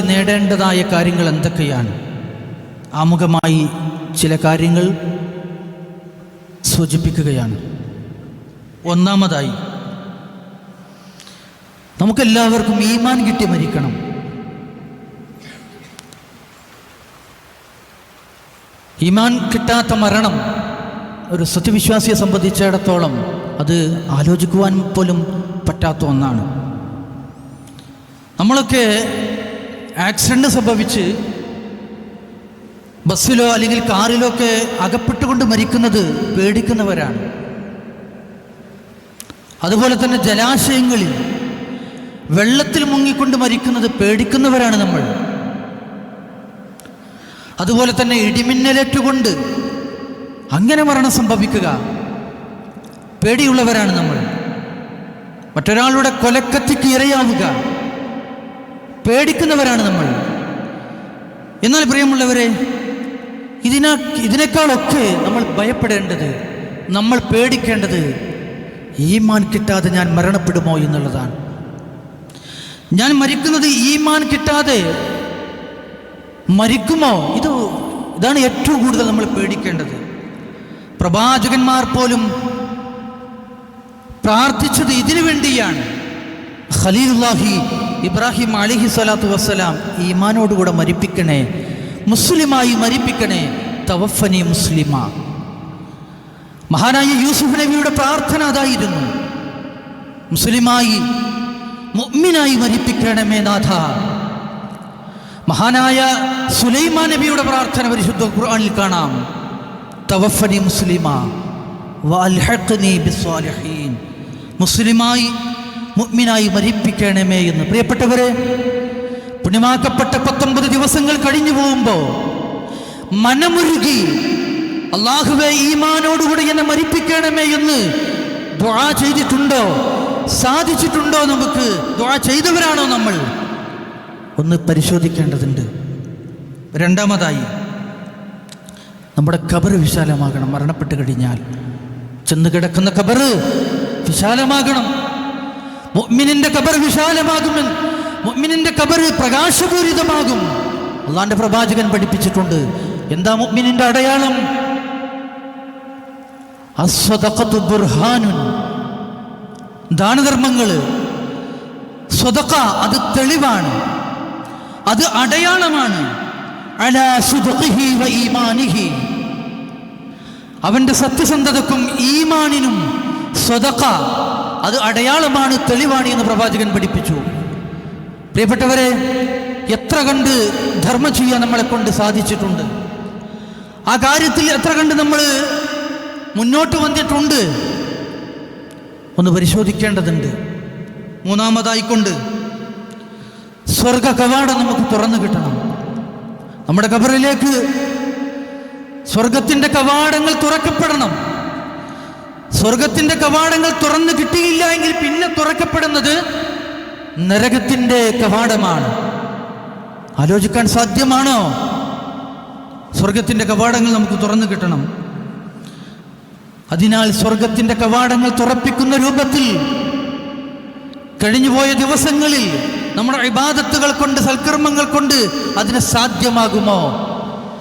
നേടേണ്ടതായ കാര്യങ്ങൾ എന്തൊക്കെയാണ്? ആമുഖമായി ചില കാര്യങ്ങൾ സൂചിപ്പിക്കുകയാണ്. ഒന്നാമതായി നമുക്കെല്ലാവർക്കും ഈമാൻ കിട്ടി മരിക്കണം. ഈമാൻ കിട്ടാത്ത മരണം ഒരു സത്യവിശ്വാസിയെ സംബന്ധിച്ചിടത്തോളം അത് ആലോചിക്കുവാൻ പോലും പറ്റാത്ത ഒന്നാണ്. നമ്മളൊക്കെ ആക്സിഡന്റ് സംഭവിച്ച് ബസ്സിലോ അല്ലെങ്കിൽ കാറിലോ ഒക്കെ അകപ്പെട്ടുകൊണ്ട് മരിക്കുന്നത് പേടിക്കുന്നവരാണ്. അതുപോലെ തന്നെ ജലാശയങ്ങളിൽ വെള്ളത്തിൽ മുങ്ങിക്കൊണ്ട് മരിക്കുന്നത് പേടിക്കുന്നവരാണ് നമ്മൾ. അതുപോലെ തന്നെ ഇടിമിന്നലേറ്റുകൊണ്ട് അങ്ങനെ മരണം സംഭവിക്കുക. പേടിയുള്ളവരാണ് നമ്മൾ. മറ്റൊരാളുടെ കൊലക്കത്തിക്ക് ഇരയാവുക. പേടിക്കുന്നവരാണ് നമ്മൾ. എന്നാൽ പ്രിയമുള്ളവരെ ഇതിനാ ഇതിനേക്കാളൊക്കെ നമ്മൾ ഭയപ്പെടേണ്ടത് നമ്മൾ പേടിക്കേണ്ടത് ഈമാൻ കിട്ടാതെ ഞാൻ മരണപ്പെടുമോ എന്നുള്ളതാണ്. ഞാൻ മരിക്കുന്നത് ഈമാൻ കിട്ടാതെ മരിക്കുമോ? ഇത് ഇതാണ് ഏറ്റവും കൂടുതൽ നമ്മൾ പേടിക്കേണ്ടത്. പ്രവാചകന്മാർ പോലും പ്രാർത്ഥിച്ചത് ഇതിനു വേണ്ടിയാണ്. ഖലീലുല്ലാഹി ഇബ്രാഹിം അലിഹി സ്വലാത്തു വസ്സലാം ഈമാനോടുകൂടെ മരിപ്പിക്കണേ. മുസ്ലിമായി മരിപ്പിക്കണേ. തവഫനി മുസ്ലിമ. മഹാനായ യൂസുഫ് നബിയുടെ പ്രാർത്ഥന അതായിരുന്നു. മുസ്ലിമായി മുഅ്മിനായി മരിപ്പിക്കണമേ നാഥ. മഹാനായ സുലൈമാ നബിയുടെ പ്രാർത്ഥന പരിശുദ്ധ ഖുർആനിൽ കാണാം. തവഫനി മുസ്ലിമ. മുസ്ലിമായി മുഅ്മിനായി മരിപ്പിക്കണമേ എന്ന്. പ്രിയപ്പെട്ടവരെ പുണ്യമാക്കപ്പെട്ട പത്തൊമ്പത് ദിവസങ്ങൾ കഴിഞ്ഞു പോകുമ്പോൾ മനമുരുകി അള്ളാഹുവെ ഈമാനോടുകൂടി എന്നെ മരിപ്പിക്കണമേ എന്ന് ദുആ ചെയ്തിട്ടുണ്ടോ? സാധിച്ചിട്ടുണ്ടോ നമുക്ക്? ദുആ ചെയ്തവരാണോ നമ്മൾ? ഒന്ന് പരിശോധിക്കേണ്ടതുണ്ട്. രണ്ടാമതായി നമ്മുടെ ഖബർ വിശാലമാകണം. മരണപ്പെട്ട് കഴിഞ്ഞാൽ ചെന്ന് കിടക്കുന്ന ഖബർ വിശാലമാകണം. മുഅ്മിനിന്റെ കബർ വിശാലമാകുമെന്ന് മുഅ്മിനിന്റെ കബർ പ്രകാശപൂരിതമാകും. അള്ളാന്റെ പ്രവാചകൻ പഠിപ്പിച്ചിട്ടുണ്ട് എന്താ മുഅ്മിനിന്റെ അടയാളം? ബുർഹാനുൻ. ദാനധർമ്മങ്ങൾ സ്വതക്ക അത് തെളിവാണ് അത് അടയാളമാണ്. അവന്റെ സത്യസന്ധതക്കും ഈമാനിനും സ്വതക്ക അത് അടയാളമാണ് തെളിവാണ് എന്ന് പ്രവാചകൻ പഠിപ്പിച്ചു. പ്രിയപ്പെട്ടവരെ എത്ര കണ്ട് ധർമ്മം ചെയ്യാൻ നമ്മളെ കൊണ്ട് സാധിച്ചിട്ടുണ്ട്? ആ കാര്യത്തിൽ എത്ര കണ്ട് നമ്മൾ മുന്നോട്ട് വന്നിട്ടുണ്ട്? ഒന്ന് പരിശോധിക്കേണ്ടതുണ്ട്. മൂന്നാമതായിക്കൊണ്ട് സ്വർഗ കവാടം നമുക്ക് തുറന്നു കിട്ടണം. നമ്മുടെ കബറിലേക്ക് സ്വർഗത്തിന്റെ കവാടങ്ങൾ തുറക്കപ്പെടണം. സ്വർഗത്തിന്റെ കവാടങ്ങൾ തുറന്നു കിട്ടിയില്ല എങ്കിൽ പിന്നെ തുറക്കപ്പെടുന്നത് നരകത്തിന്റെ കവാടമാണ്. ആലോചിക്കാൻ സാധ്യമാണോ? സ്വർഗത്തിന്റെ കവാടങ്ങൾ നമുക്ക് തുറന്നു കിട്ടണം. അതിനാൽ സ്വർഗത്തിന്റെ കവാടങ്ങൾ തുറപ്പിക്കുന്ന രൂപത്തിൽ കഴിഞ്ഞുപോയ ദിവസങ്ങളിൽ നമ്മുടെ ഇബാദത്തുകൾ കൊണ്ട് സൽക്കർമ്മങ്ങൾ കൊണ്ട് അതിന് സാധ്യമാകുമോ?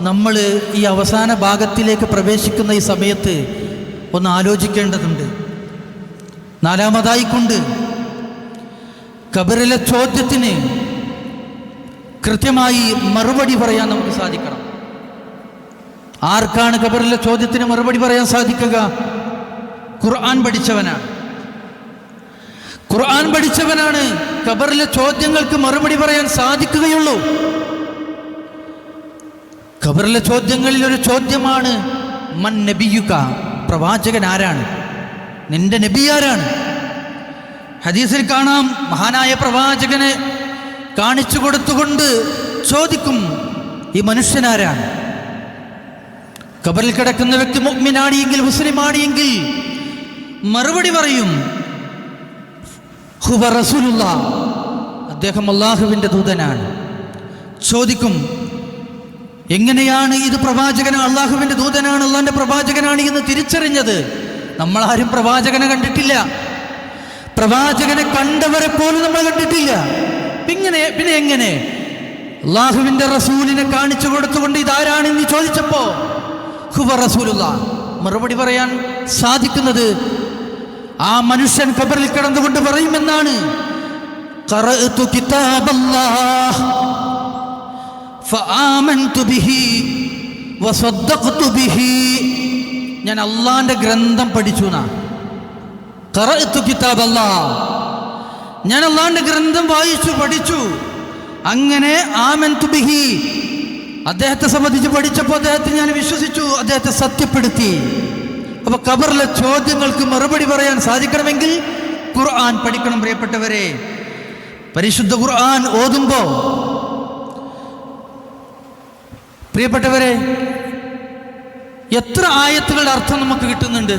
നമ്മൾ ഈ അവസാന ഭാഗത്തിലേക്ക് പ്രവേശിക്കുന്ന ഈ സമയത്ത് ഒന്ന് ആലോചിക്കേണ്ടതുണ്ട്. നാലാമതായിക്കൊണ്ട് കബറിലെ ചോദ്യത്തിന് കൃത്യമായി മറുപടി പറയാൻ നമുക്ക് സാധിക്കണം. ആർക്കാണ് കബറിലെ ചോദ്യത്തിന് മറുപടി പറയാൻ സാധിക്കുക? ഖുർആൻ പഠിച്ചവനാണ്. ഖുർആൻ പഠിച്ചവനാണ് കബറിലെ ചോദ്യങ്ങൾക്ക് മറുപടി പറയാൻ സാധിക്കുകയുള്ളൂ. കബറിലെ ചോദ്യങ്ങളിൽ ഒരു ചോദ്യമാണ് മൻ നബിയുക? പ്രവാചകൻ ആരാണ് നിന്റെ നബി ആരാണ് ഹദീസിൽ കാണാം മഹാനായ പ്രവാചകനെ കാണിച്ചു കൊടുത്തുകൊണ്ട് ചോദിക്കും ഈ മനുഷ്യനാരാണ്? കബറിൽ കിടക്കുന്ന വ്യക്തി മുഗ്മിനാണിയെങ്കിൽ മുസ്ലിമാണിയെങ്കിൽ മറുപടി പറയും ഹുവ റസൂലുള്ള. അദ്ദേഹം അള്ളാഹുവിന്റെ ദൂതനാണ്. ചോദിക്കും എങ്ങനെയാണ് ഇത് പ്രവാചകൻ അള്ളാഹുവിന്റെ ദൂതനാണ് അള്ളാഹിന്റെ പ്രവാചകനാണ് എന്ന് തിരിച്ചറിഞ്ഞത്? ആരും പ്രവാചകനെ കണ്ടിട്ടില്ല. പ്രവാചകനെ കണ്ടവരെ പോലും നമ്മൾ കണ്ടിട്ടില്ല. പിന്നെ പിന്നെ എങ്ങനെ? അള്ളാഹുവിന്റെ റസൂലിനെ കാണിച്ചു കൊടുത്തുകൊണ്ട് ഇതാരാണെന്ന് ചോദിച്ചപ്പോ ഹുവ റസൂലുള്ള. മറുപടി പറയാൻ സാധിക്കുന്നത് ആ മനുഷ്യൻ കബറിൽ കിടന്നുകൊണ്ട് പറയുമെന്നാണ്. കിതാബല്ലാഹ്. ബിഹി ബിഹി. ഞാൻ അള്ളാന്റെ ഗ്രന്ഥം പഠിച്ചു എന്നാ ഞാൻ അള്ളാന്റെ ഗ്രന്ഥം വായിച്ചു പഠിച്ചു. അങ്ങനെ ആമൻതു ബിഹി. അദ്ദേഹത്തെ സംബന്ധിച്ച് പഠിച്ചപ്പോൾ അദ്ദേഹത്തെ ഞാൻ വിശ്വസിച്ചു അദ്ദേഹത്തെ സത്യപ്പെടുത്തി. അപ്പൊ കബറിലെ ചോദ്യങ്ങൾക്ക് മറുപടി പറയാൻ സാധിക്കണമെങ്കിൽ ഖുർആൻ പഠിക്കണം പ്രിയപ്പെട്ടവരെ. പരിശുദ്ധ ഖുർആൻ ഓതുമ്പോ പ്രിയപ്പെട്ടവരെ എത്ര ആയത്തുകളുടെ അർത്ഥം നമുക്ക് കിട്ടുന്നുണ്ട്?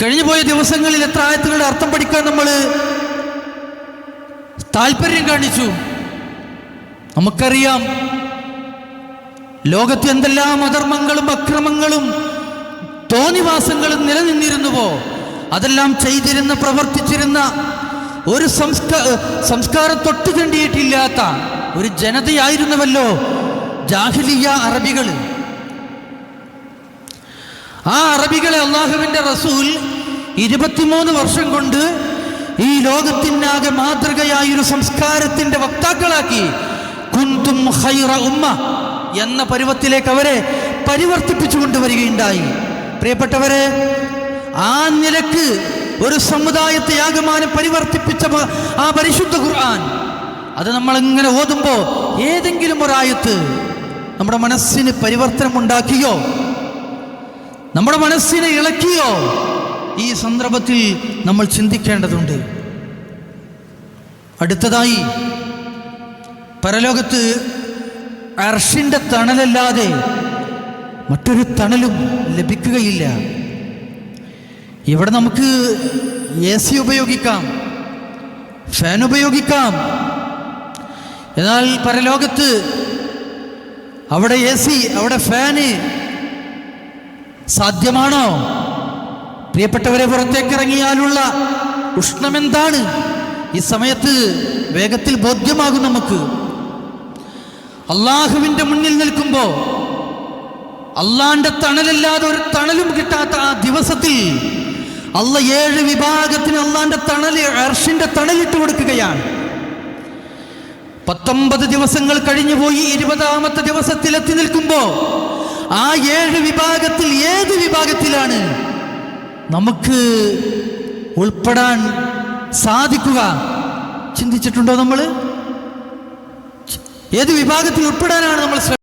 കഴിഞ്ഞു പോയ ദിവസങ്ങളിൽ എത്ര ആയത്തുകളുടെ അർത്ഥം പഠിക്കാൻ നമ്മൾ താല്പര്യം കാണിച്ചു? നമുക്കറിയാം ലോകത്ത് എന്തെല്ലാം അധർമ്മങ്ങളും അക്രമങ്ങളും തോന്നിവാസങ്ങളും നിലനിന്നിരുന്നുവോ? അതെല്ലാം ചെയ്തിരുന്ന പ്രവർത്തിച്ചിരുന്ന ഒരു സംസ്കാ സംസ്കാരം തൊട്ടു തണ്ടിയിട്ടില്ലാത്ത ഒരു ജനതയായിരുന്നുവല്ലോ ജാഹിലിയ അറബികൾ. ആ അറബികളെ അള്ളാഹുവിന്റെ റസൂൽ ഇരുപത്തിമൂന്ന് വർഷം കൊണ്ട് ഈ ലോകത്തിനാകെ മാതൃകയായ ഒരു സംസ്കാരത്തിന്റെ വക്താക്കളാക്കി. കുന്തും ഹൈറ ഉമ്മ എന്ന പരുവത്തിലേക്ക് അവരെ പരിവർത്തിപ്പിച്ചു കൊണ്ടുവരികയുണ്ടായി. പ്രിയപ്പെട്ടവരെ ആ നിലയ്ക്ക് ഒരു സമുദായത്തെ ആകമാനം പരിവർത്തിപ്പിച്ച ആ പരിശുദ്ധ ഖുർആൻ. അത് നമ്മൾ ഇങ്ങനെ ഓതുമ്പോൾ ഏതെങ്കിലും ഒരായത്ത് നമ്മുടെ മനസ്സിന് പരിവർത്തനം ഉണ്ടാക്കിയോ നമ്മുടെ മനസ്സിനെ ഇളക്കിയോ? ഈ സന്ദർഭത്തിൽ നമ്മൾ ചിന്തിക്കേണ്ടതുണ്ട്. അടുത്തതായി പരലോകത്ത് അർഷിന്റെ തണലല്ലാതെ മറ്റൊരു തണലും ലഭിക്കുകയില്ല. ഇവിടെ നമുക്ക് എ സി ഉപയോഗിക്കാം ഫാൻ ഉപയോഗിക്കാം. എന്നാൽ പരലോകത്ത് അവിടെ എ സി അവിടെ ഫാന് സാധ്യമാണോ? പ്രിയപ്പെട്ടവരെ പുറത്തേക്ക് ഇറങ്ങിയാലുള്ള ഉഷ്ണമെന്താണ്? ഈ സമയത്ത് വേഗത്തിൽ ബോധ്യമാകും നമുക്ക്. അള്ളാഹുവിന്റെ മുന്നിൽ നിൽക്കുമ്പോൾ അള്ളാന്റെ തണലല്ലാതെ ഒരു തണലും കിട്ടാത്ത ആ ദിവസത്തിൽ അള്ള ഏഴ് വിഭാഗത്തിന് അള്ളാന്റെ തണൽ അർഷിന്റെ തണലിട്ട് കൊടുക്കുകയാണ്. പത്തൊമ്പത് ദിവസങ്ങൾ കഴിഞ്ഞു പോയി ഇരുപതാമത്തെ ദിവസത്തിൽ എത്തി നിൽക്കുമ്പോ ആ ഏഴ് വിഭാഗത്തിൽ ഏത് വിഭാഗത്തിലാണ് നമുക്ക് ഉൾപ്പെടാൻ സാധിക്കുക? ചിന്തിച്ചിട്ടുണ്ടോ നമ്മൾ ഏത് വിഭാഗത്തിൽ ഉൾപ്പെടാനാണ് നമ്മൾ ശ്രമിക്കുന്നത്